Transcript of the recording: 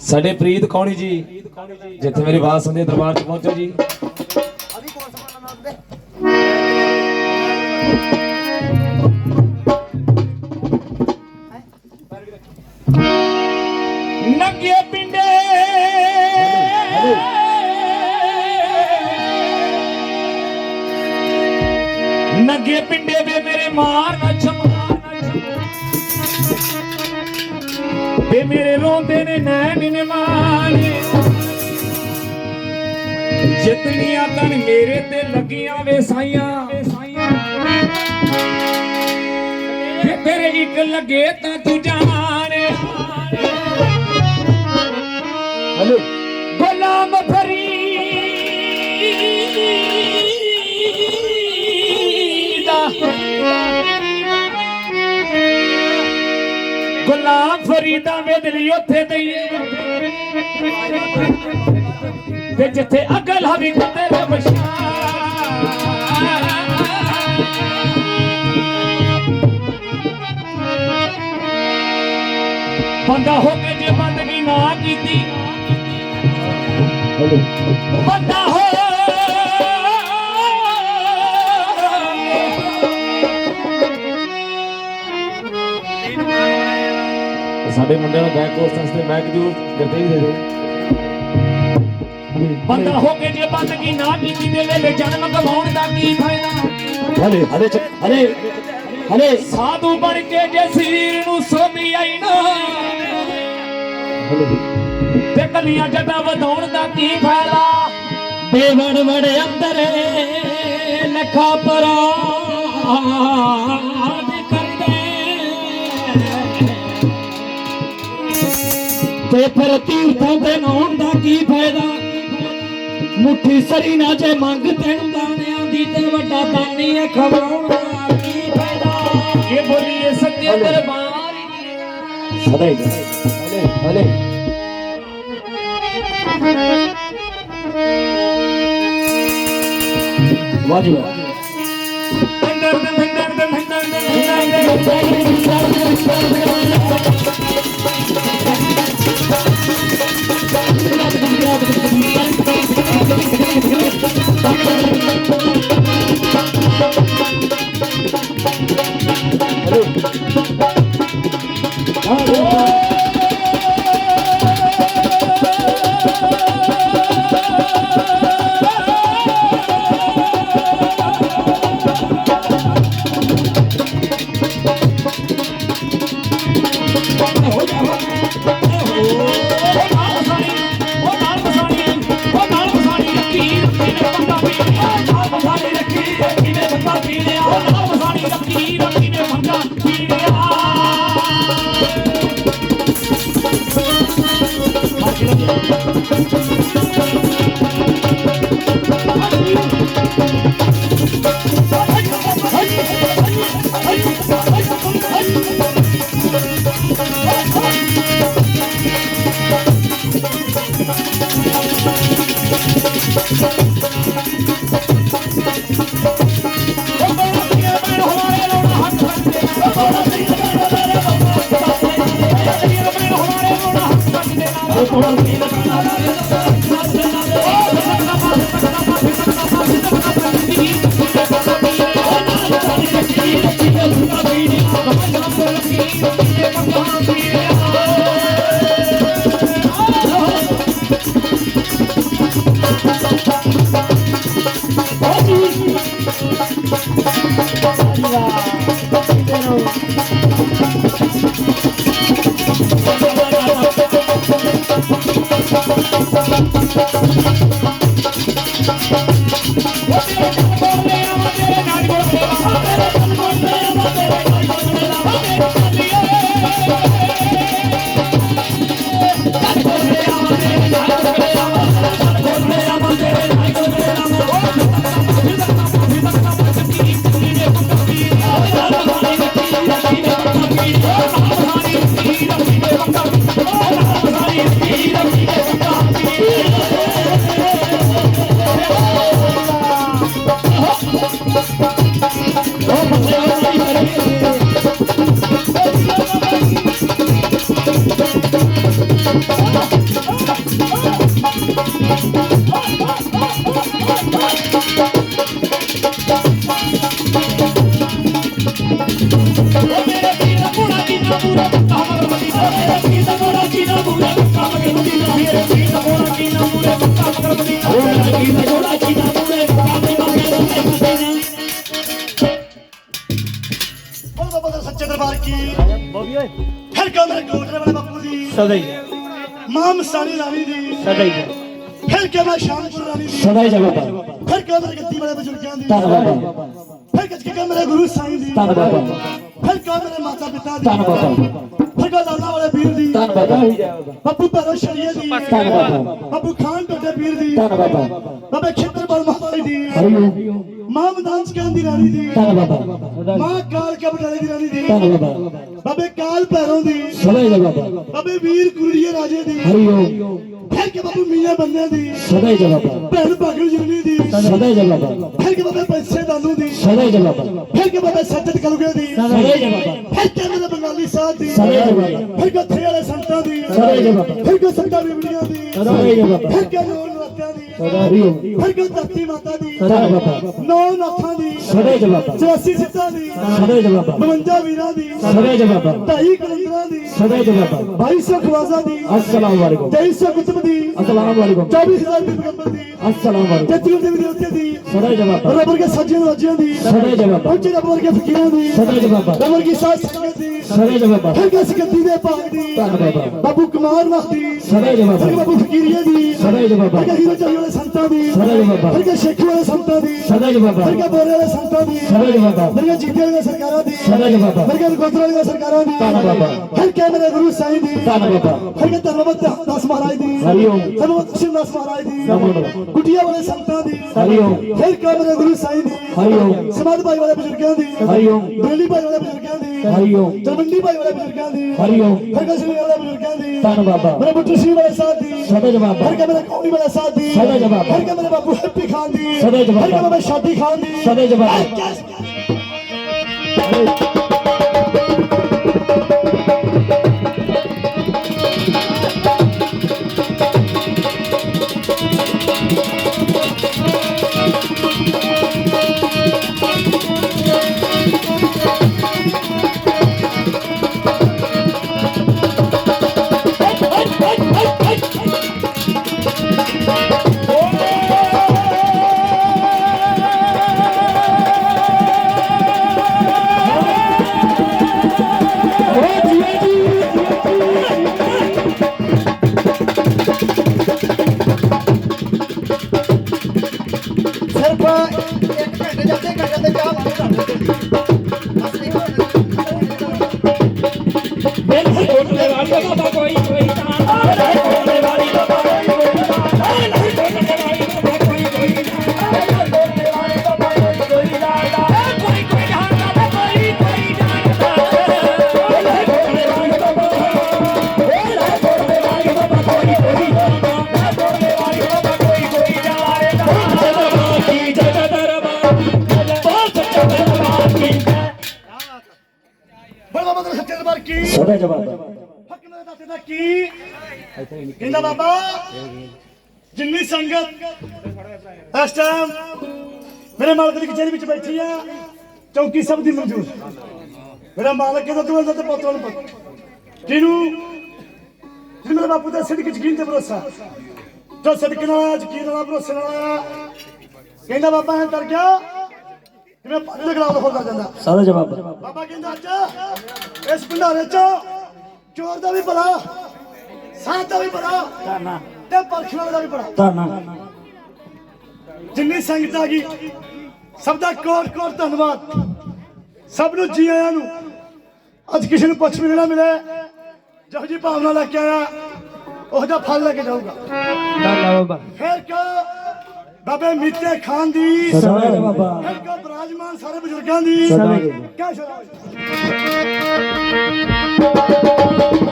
ਸਾਡੇ ਪ੍ਰੀਤ ਕੌਣੀ ਜੀ, ਜਿੱਥੇ ਮੇਰੀ ਬਾਤ ਸੁਣਦੇ ਦਰਬਾਰ 'ਚ ਪਹੁੰਚੋ ਜੀ। ਅਭੀ ਕੌਣ ਸਾ ਨਾਮ ਵੇ ਮੇਰੇ ਰੋਂਦੇ ਨੇ, ਨੈਣ ਨੇ ਜਿਤਨੀਆਂ ਤਨ ਮੇਰੇ ਤੇ ਲੱਗੀਆਂ ਵੇ ਸਾਈਆਂ। ਵੇ ਤੇਰੇ ਇੱਕ ਲੱਗੇ ਤਾਂ ਤੂੰ ਜਾਣੇ। ਗੁਲਾਮ ਫਰੀਦਾ ਵੇ ਉੱਥੇ ਦਈਏ ਤੇ ਜਿੱਥੇ ਅਕਲ ਹਵੀ ਤੇਰੇ ਬਸ਼ਾ ਬੰਦਾ ਹੋ ਕੇ ਜੇ ਬੰਦਗੀ ਨਾ ਕੀਤੀ। ਬੰਦਾ ਹੋ ਸਾਡੇ ਮੁੰਡਿਆਂ ਨੂੰ ਬੈਕ ਕੋਰਸ ਵਾਸਤੇ ਬੈਕ ਜੂ ਕਰਦੇ ਹੀ ਦੇ ਦਿਓ। ਬੰਦਾ ਹੋ ਕੇ ਜੇ ਬੰਦਗੀ ਨਾ ਕੀਤੀ ਦੇ ਵੇਲੇ ਜਨਮ ਗਵਾਉਣ ਦਾ ਕੀ ਫਾਇਦਾ? ਹਲੇ ਹਲੇ ਹਲੇ ਹਲੇ। ਸਾਧੂ ਬਣ ਕੇ ਜੇ ਸਰੀਰ ਨੂੰ ਸੋਧੀ ਆਈ ਨਾ। ਤੇ ਕਲੀਆਂ ਜੱਟਾਂ ਵਧਾਉਣ ਦਾ ਕੀ ਫਾਇਦਾ? ਬੇਵੜ ਵੜ ਅੰਦਰ ਲਖਾ ਪਰਾ। ਤੇ ਫਿਰ ਤੀਰਥਾਂ ਤੇ ਨਾਉਣ ਦਾ ਕੀ ਫਾਇਦਾ? ਮੁੱਠੀ ਸਰੀ ਨਾ ਜੇ ਮੰਗ ਤੈਨੂੰ ਦਾਣਿਆਂ ਦੀ ਤੇ ਵੱਡਾ ਦਾਨੀ ਹੈ ਖਵਾਉਣ ਦਾ ਕੀ ਫਾਇਦਾ? ਇਹ ਬੋਲੀਏ ਸੱਚੇ ਦਰਬਾਰ ਸਦਾ ਹੀ ਹਲੇ। ਹਲੇ। ਵਾਜੀ। ਵਾਹ ਅੰਦਰ ਦੇ ਅੰਦਰ ਦੇ ਅੰਦਰ ਦੇ ਅੰਦਰ ਦੇ ਬਾਬਾ ਦਾ ਸੱਚੇ ਦਰਬਾਰ ਕੀ? ਬੋਬੀ ਓਏ। ਫਿਰ ਕਾ ਮੇਰੇ ਕੋਟਰੇ ਵਾਲੇ ਬਾਪੂ ਦੀ। ਸਦਾ ਹੀ। ਮਾਂ ਮਸਾਣੀ ਰਾਣੀ ਦੀ। ਸਦਾ ਹੀ। ਫਿਰ ਕਾ ਮੈਂ ਸ਼ਾਨਪੁਰ ਰਾਣੀ ਦੀ? ਸਦਾ ਹੀ ਬਾਬਾ ਫਿਰ ਕਾ ਮੇਰੇ ਗੱਦੀ ਵਾਲੇ ਬਜ਼ੁਰਗਾਂ ਦੀ? ਫਿਰ ਕੱਚ ਕੇ ਮੇਰੇ ਗੁਰੂ ਸਾਈਂ ਦੀ? ਫਿਰ ਕਾ ਮੇਰੇ ਮਾਤਾ ਪਿਤਾ ਦੀ? ਫਿਰ ਕਾ ਲਾਲਾ ਵਾਲੇ ਵੀਰ ਦੀ? ਬਾਬਾ। ਭੈਰੋ ਸ਼ਰੀਏ ਦੀ। ਬਾਬਾ। ਖਾਨ ਟੋਡੇ ਪੀਰ ਦੀ। ਬਾਬਾ। ਬਾਬੇ ਖੇਤਰ ਬਲ ਮਹਾਰਾਜ ਦੀ। ਮਾਂ ਮਦਾਨ ਚਕਾਂ ਦੀ ਰਾਣੀ ਦੀ। ਧੰਨ ਬਾਬਾ ਮਾਂ ਕਾਲ ਕਬਟਾਲੇ ਦੀ ਰਾਣੀ ਦੀ। ਧੰਨ ਬਾਬਾ ਕਾਲ ਭੈਰੋਂ ਦੀ। ਸਦਾ ਹੀ ਬਾਬਾ ਬਾਬੇ ਵੀਰ ਕੁਰੀਏ ਰਾਜੇ ਦੀ। ਹਰੀ ਓਮ। ਫਿਰ ਕੇ ਬਾਬੂ ਮੀਆਂ ਬੰਦਿਆਂ ਦੀ। ਸਦਾ ਹੀ ਬਾਬਾ ਭੈਣ ਭਾਗੂ ਜੁਗਨੀ ਦੀ। ਸਦਾ ਹੀ ਬਾਬਾ ਫਿਰ ਕੇ ਬਾਬੇ ਪੈਸੇ ਦਾਨੂ ਦੀ। ਸਦਾ ਹੀ ਬਾਬਾ ਫਿਰ ਕੇ ਬਾਬੇ ਸੱਜਦ ਕਲੂਗੇ ਦੀ। ਸਦਾ ਹੀ ਬਾਬਾ ਫਿਰ ਕੇ ਮੇਰੇ ਬੰਗਾਲੀ ਸਾਹਿਬ ਦੀ। ਸਦਾ ਹੀ ਬਾਬਾ ਫਿਰ ਕੇ ਥੇ ਵਾਲੇ ਸੰਤਾਂ ਦੀ। ਸਦਾ ਹੀ ਬਾਬਾ ਫਿਰ ਕੇ ਸੰਤਾਂ ਬੀਬੀਆਂ ਦੀ। ਸਦਾ ਹੀ ਬਾਬਾ ਫਿਰ ਕੇ ਨੌ ਨਰਾਤਿਆਂ ਦੀ। ਸਦਾ ਹੀ ਹੋਵੇ ਹਰ ਗੱਲ ਧਰਤੀ ਮਾਤਾ ਦੀ ਸਦਾ ਜਵਾਬਾ ਨੌ ਲੱਖਾਂ ਦੀ ਸਦਾ ਜਵਾਬਾ 84 ਸਿੱਧਾਂ ਦੀ ਸਦਾ ਜਵਾਬਾ 52 ਵੀਰਾਂ ਦੀ ਸਦਾ ਜਵਾਬਾ 2.5 ਕਲੰਦਰਾਂ ਦੀ ਸਦਾ ਜਵਾਬਾ 2200 ਖਵਾਜ਼ਾ ਦੀ ਅਸਲਾਮ ਵਾਲੇਕੁਮ 2300 ਕੁਤਬ ਦੀ ਅਸਲਾਮ ਵਾਲੇਕੁਮ 24000 ਦੀ ਪੈਗੰਬਰ ਦੀ ਅਸਲਾਮ ਵਾਲੇਕੁਮ 33 ਦੇਵੀ ਦੇਵਤੇ ਦੀ ਸਦਾ ਜਵਾਬਾ ਰੱਬ ਵਰਗੇ ਸੱਜਣ ਵਾਜਿਆਂ ਦੀ ਸਦਾ ਜਵਾਬਾ ਉੱਚ ਰੱਬ ਵਰਗੇ ਫਕੀਰਾਂ ਦੀ ਸਦਾ ਜਵਾਬਾ ਰੱਬ ਵਰਗੀ ਸਾਧ ਸੰਗਤ ਦੀ ਸਦਾ ਜਵਾਬਾ ਹਰ ਗੱਲ ਸਿੱਧੀ ਦੇ ਭਾਗ ਦੀ ਧੰਨ ਬਾਬਾ ਬਾਬੂ ਕੁਮਾਰ ਵਖਤੀ ਸਦਾ ਜਵਾਬਾ ਬਾਬੂ ਫਕੀਰੀਆ ਦੀ ਸਦਾ ਜਵਾਬਾ ਹਰ ਗੱਲ ਹੀਰੋ ਚਾਹੀਏ ਵਾਲੇ ਸੰਤਾਂ ਦੀ। ਵਰਗੇ ਸ਼ੇਖੀ ਵਾਲੇ ਸੰਤਾਂ ਦੀ। ਵਰਗੇ ਬੋਰੇ ਵਾਲੇ ਸੰਤਾਂ ਦੀ। ਵਰਗੇ ਜੀਤੇ ਵਾਲੇ ਸਰਕਾਰਾਂ ਦੀ। ਵਰਗੇ ਗੋਤਰਾ ਵਾਲੇ ਸਰਕਾਰਾਂ ਦੀ। ਹਰ ਕੈਮਰੇ ਗੁਰੂ ਸਾਹਿਬ ਦੀ। ਵਰਗੇ ਧਰਮਵਤ ਦਾਸ ਮਹਾਰਾਜ ਦੀ। ਧਰਮਵਤ ਸਿੰਘ ਦਾਸ ਮਹਾਰਾਜ ਦੀ। ਕੁਟਿਆ ਵਾਲੇ ਸੰਤਾਂ ਦੀ। ਫਿਰ ਕੈਮਰੇ ਗੁਰੂ ਸਾਹਿਬ ਦੀ। ਸਮਾਦ ਭਾਈ ਵਾਲੇ ਬਜ਼ੁਰਗਾਂ ਦੀ। ਦਿੱਲੀ ਭਾਈ ਵਾਲੇ ਬਜ਼ੁਰਗਾਂ ਦੀ। ਤਲਵੰਡੀ ਭਾਈ ਵਾਲੇ ਬਜ਼ੁਰਗਾਂ ਦੀ। ਹਰਗੋਬਿੰਦ ਸਿੰਘ ਵਾਲੇ ਬਜ਼ੁਰਗਾਂ ਦੀ। ਧੰਨ ਬਾਬਾ। ਮੇਰੇ ਬੁੱਟੂ ਸਿੰਘ ਵਾਲੇ ਸਾਥ ਦੀ। ਸਦਾ ਜਵਾਬ ਹਰ ਕੈਮਰੇ ਕੌਣੀ ਵਾਲੇ ਸਾਥ ਦੀ। जवाब हर के मेरे बाबू हैप्पी खान दी सदा जवाब हर के मेरे शादी खान दी सदा जवाब ਜਵਾਬ ਹੱਕ ਮੇਰੇ ਦਾਤੇ ਦਾ ਕੀ? ਕਹਿੰਦਾ ਬਾਬਾ? ਜਿੰਨੀ ਸੰਗਤ ਇਸ ਟਾਈਮ ਮੇਰੇ ਮਾਲਕ ਦੀ ਕਚਹਿਰੀ ਵਿੱਚ ਬੈਠੀ ਆ ਚੌਕੀ ਸਭ ਦੀ ਮਨਜ਼ੂਰ। ਮੇਰਾ ਮਾਲਕ ਕਹਿੰਦਾ ਤੂੰ ਇਹਦਾ ਤੇ ਪੁੱਤਾਂ ਕਿਹਨੂੰ? ਜਿਹਨਾਂ ਦਾ ਸਿੱਧਕ ਯਕੀਨ ਤੇ ਭਰੋਸਾ। ਜੋ ਸਿੱਧਕ ਭਰੋਸੇ ਨਾਲ ਕਹਿੰਦਾ ਬਾਬਾ ਐ ਡਰ ਕਰ ਜਾਂਦਾ। ਸਾਰਾ ਜਵਾਬ। ਬਾਬਾ ਕਹਿੰਦਾ ਅੱਜ ਇਸ ਭੰਡਾਰੇ 'ਚ ਚੋਰ ਦਾ ਵੀ ਭਲਾ ਸਾਧ ਦਾ ਵੀ ਭਲਾ ਧਰਨਾ ਤੇ ਪਰਖਣ ਦਾ ਵੀ ਭਲਾ। ਧਰਨਾ ਜਿੰਨੀ ਸੰਗਤ ਆ ਗਈ ਸਭ ਦਾ ਕੋਰ ਕੋਰ ਧੰਨਵਾਦ। ਸਭ ਨੂੰ ਜੀ ਆਇਆਂ ਨੂੰ। ਅੱਜ ਕਿਸੇ ਨੂੰ ਪੱਛਮੀ ਨਾ ਮਿਲਿਆ ਜਿਹੋ ਜੀ ਭਾਵਨਾ ਲੈ ਕੇ ਆਇਆ ਉਹ ਦਾ ਫਲ ਲੈ ਕੇ ਜਾਊਗਾ। ਧੰਨਵਾਦ ਬਾਬਾ। ਫਿਰ ਕਾ ਬਾਬੇ ਮੀਤੇ ਖਾਨ ਦੀ ਸਦਾ ਬਾਬਾ। ਫਿਰ ਬਰਾਜਮਾਨ ਸਾਰੇ ਬਜ਼ੁਰਗਾਂ ਦੀ। ਸਦਾ ਕਾ ਸ਼ਰਾਬ Thank you.